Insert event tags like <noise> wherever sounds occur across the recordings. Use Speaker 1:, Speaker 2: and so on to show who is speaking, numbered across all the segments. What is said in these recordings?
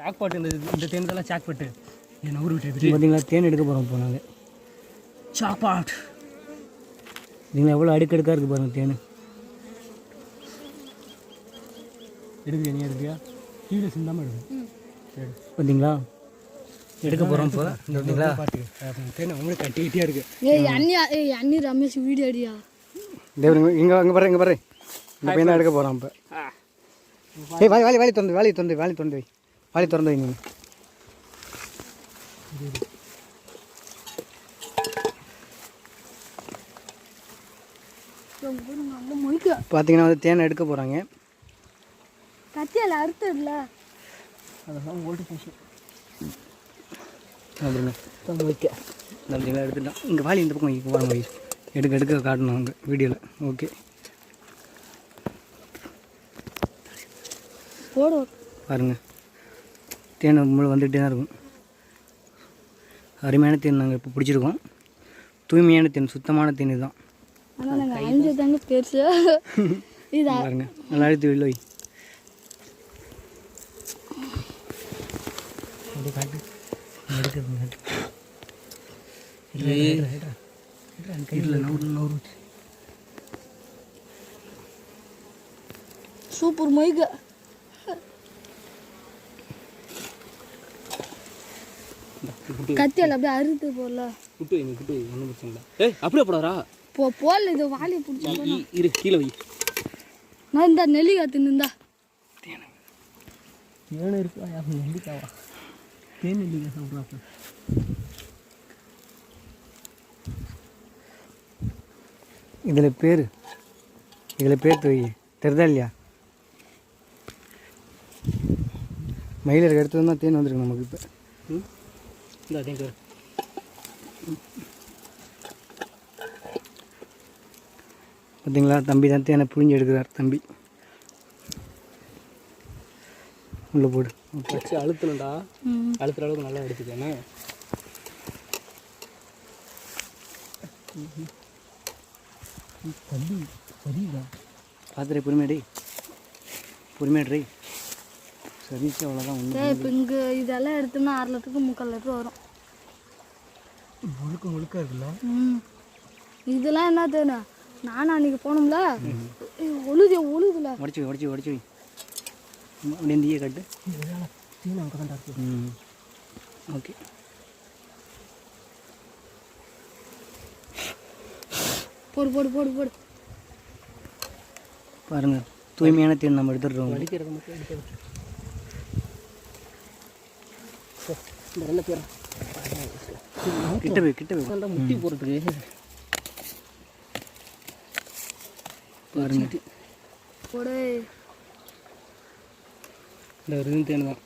Speaker 1: Chalk பாட்டு இந்த இந்த தேர்ந்தெல்லாம் சாக் பாட்டு என்ன ஊர் விட்டு
Speaker 2: பார்த்தீங்களா? தேன் எடுக்க போகிறோம் இப்போ நாங்கள்
Speaker 1: சாக் பாட்
Speaker 2: பார்த்தீங்களா எவ்வளோ அடுக்கடுக்காக இருக்குது பாருங்கள் தேன்.
Speaker 1: எடுக்குறியா நீ எடுக்கியா கீழே சிந்தாமல் எடுக்கும் சரி
Speaker 2: பார்த்தீங்களா? எடுக்க போகிறோம் இப்போ. பார்த்தீங்களா?
Speaker 1: பாட்டு தேனை அவங்களுக்கு கட்டிக்கிட்டே இருக்கு.
Speaker 3: ஏய் அண்ணி ஏய் அண்ணி ரமேஷ் வீடியோ அடியா?
Speaker 2: தேவருங்க இங்கே அங்கே பாரு இங்கே பாரு. இந்த பையன் எடுக்க போகிறான் இப்போ. ஏய் வாலி வாலி வாலி திறந்து வாலி திறந்து வாலி திறந்து வை. வாலி திறந்து வைங்க. பார்த்தீங்கன்னா வந்து தேனை எடுக்க போகிறாங்க
Speaker 3: கத்தியால அறுத்து இல்ல
Speaker 1: அதெல்லாம் போச்சு
Speaker 2: அப்படிங்க வைக்க. அப்படிங்களா எடுத்துட்டான் இங்கே வாலி இந்த பக்கம் வாங்க வை எடுக்க எடுக்க காட்டணும் அங்கே வீடியோவில் ஓகே.
Speaker 3: போடு.
Speaker 2: பாருங்க. தேன் முழு வந்துகிட்டே தான் இருக்கும். அருமையான தேன் நாங்கள் இப்போ பிடிச்சிருக்கோம். தூய்மையான தேன் சுத்தமான தேன் இதுதான்.
Speaker 3: பெருசு <laughs> இதா?
Speaker 2: பாருங்க நல்லா அழுத்து வெளில வை. அப்படியே காட்டு எடுக்கிறது காட்டு இல்லை நூறு நூறு
Speaker 3: சூப்பர் மொய்க கத்தியால அப்படியே அறுத்து போடல.
Speaker 1: குட்டு வைங்க குட்டு வை ஒன்றும் பிரச்சனை இல்லை. ஏய் அப்படியே போடாதா
Speaker 3: போ போடல இது வாலி பிடிச்சி
Speaker 1: இரு கீழே வை.
Speaker 3: நான் இந்த நெல்லிக்காய் தின்னுந்தா.
Speaker 1: ஏழு இருக்கா? நெல்லிக்காவா? தேன் நெல்லிக்காய் சாப்பிட்றாப்ப
Speaker 2: இதில் பேர். இதில் பேர் வை தெரிதா இல்லையா? மயிலருக்கு எடுத்து தான் தேன் வந்திருக்கு நமக்கு இப்போ.
Speaker 1: ம்? இந்த அதே பேர்
Speaker 2: பார்த்தீங்களா தம்பி தான் தேனை புழிஞ்சு எடுக்கிறார் தம்பி. உள்ளே போடு.
Speaker 1: வச்சு அழுத்தணும்டா. அழுத்துற அளவுக்கு நல்லா எடுத்துக்கேனே தம்பி சரிதா
Speaker 2: பார்த்துட்டு பொறுமையாடி பொறுமையாடி சரிச்சு அவ்வளோதான் ஒன்று
Speaker 3: இப்போ இங்கே இதெல்லாம் எடுத்தோம்னா அரை லிட்டருக்கு முக்கால் லிட்டர் வரும்.
Speaker 1: முழுக்க முழுக்க இருக்குல்ல?
Speaker 3: ம். இதெல்லாம் என்ன தேனா? நானும் அன்னைக்கு போனோம்ல? ஒழுது ஒழுதுல
Speaker 2: உடச்சி வை உடச்சி உடச்சி ஈய கட்டு.
Speaker 1: தீன அங்கே தான் இருக்கு.
Speaker 2: ம் ஓகே.
Speaker 3: போடு போடு போடு போடு.
Speaker 2: பாருங்கள் தூய்மையான தேன் நம்ம எடுத்துடுறோம்.
Speaker 1: இந்த நல்ல பேரா
Speaker 2: கிட்ட போய் கிட்ட போய்.
Speaker 1: நல்லா முட்டி போகிறதுக்கு
Speaker 2: பாருங்க.
Speaker 3: போடு.
Speaker 1: இந்த ஒரு தேன் தான்.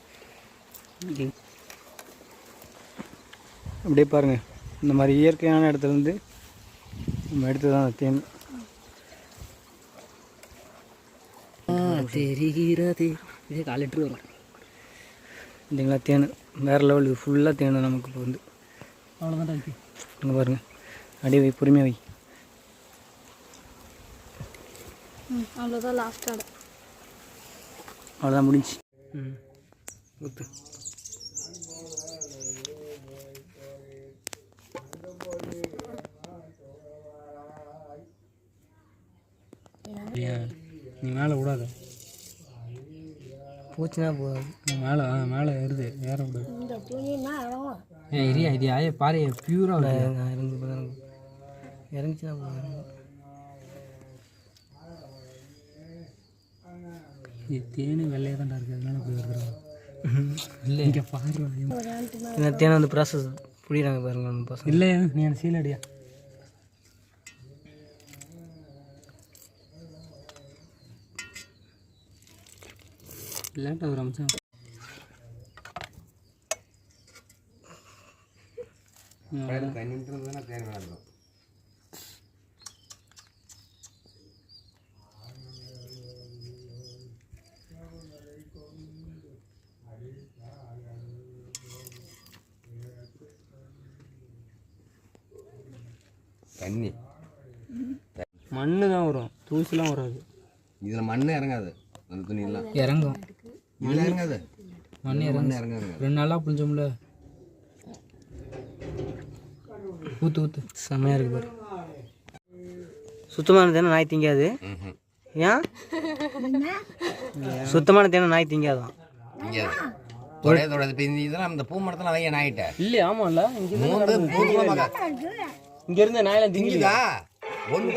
Speaker 2: அப்படியே பாருங்கள் இந்த மாதிரி இயற்கையான இடத்துல இருந்து நம்ம எடுத்து தான் தேன்.
Speaker 1: தெரிகிறது. இதே கால் லிட்டர் வரும்.
Speaker 2: இல்லைங்களா தேன். வேறு லெவல் இது ஃபுல்லாக தேன் நமக்கு இப்போ வந்து.
Speaker 1: அவ்வளோதான்
Speaker 2: இங்கே பாருங்கள் அப்படியே வை பொறுமையாக வை.
Speaker 3: ம் அவ்வளோதான் லாஸ்ட் ஆட.
Speaker 2: அவ்வளோதான் முடிஞ்சு. ம். ஊற்று
Speaker 1: நீ மேலே விடாத.
Speaker 2: போச்சுன்னா போகாது.
Speaker 1: மேலே மேலே ஏறுது ஏற விடாது ஏன் இரியா இது ஆயே பாரு பியூராக
Speaker 2: நான் இறங்கி தான் இறங்கிச்சுன்னா போகாது.
Speaker 1: இது தேனு வெள்ளையாக தான்டா இருக்குது அதனால போய் வருதுடா. இல்லை. இங்கே பாரு
Speaker 2: இந்த தேனை வந்து ப்ராசஸ் புரியுறாங்க பாருங்க
Speaker 1: இல்லை நீ எனக்கு சீல் லேட்டாக ஒரு அம்சம்
Speaker 4: தண்ணி.
Speaker 1: மண்ணு தான் வரும். தூசிலாம் வராது.
Speaker 4: இதில் மண்ணே இறங்காது. அந்த துணியெல்லாம்.
Speaker 1: இறங்கும்.
Speaker 4: இதில் இறங்காது.
Speaker 1: மண்ணே இறங்கு ரெண்டு நாளாக புளிஞ்சோம்ல. ஊற்று ஊற்று
Speaker 2: செம்மையாக இருக்கு பாரு. சுத்தமான தேனை நாய் திங்காது. ஏன்? சுத்தமான தேனை நாய் திங்காதான்.
Speaker 4: தொடைய இப்போ இதெல்லாம் இந்த பூ மரத்தில் வைய நாயிட்ட.
Speaker 1: இல்லை ஆமாம்ல. இங்கே இருந்த நாயெல்லாம்
Speaker 4: திங்குதா. ஒன்று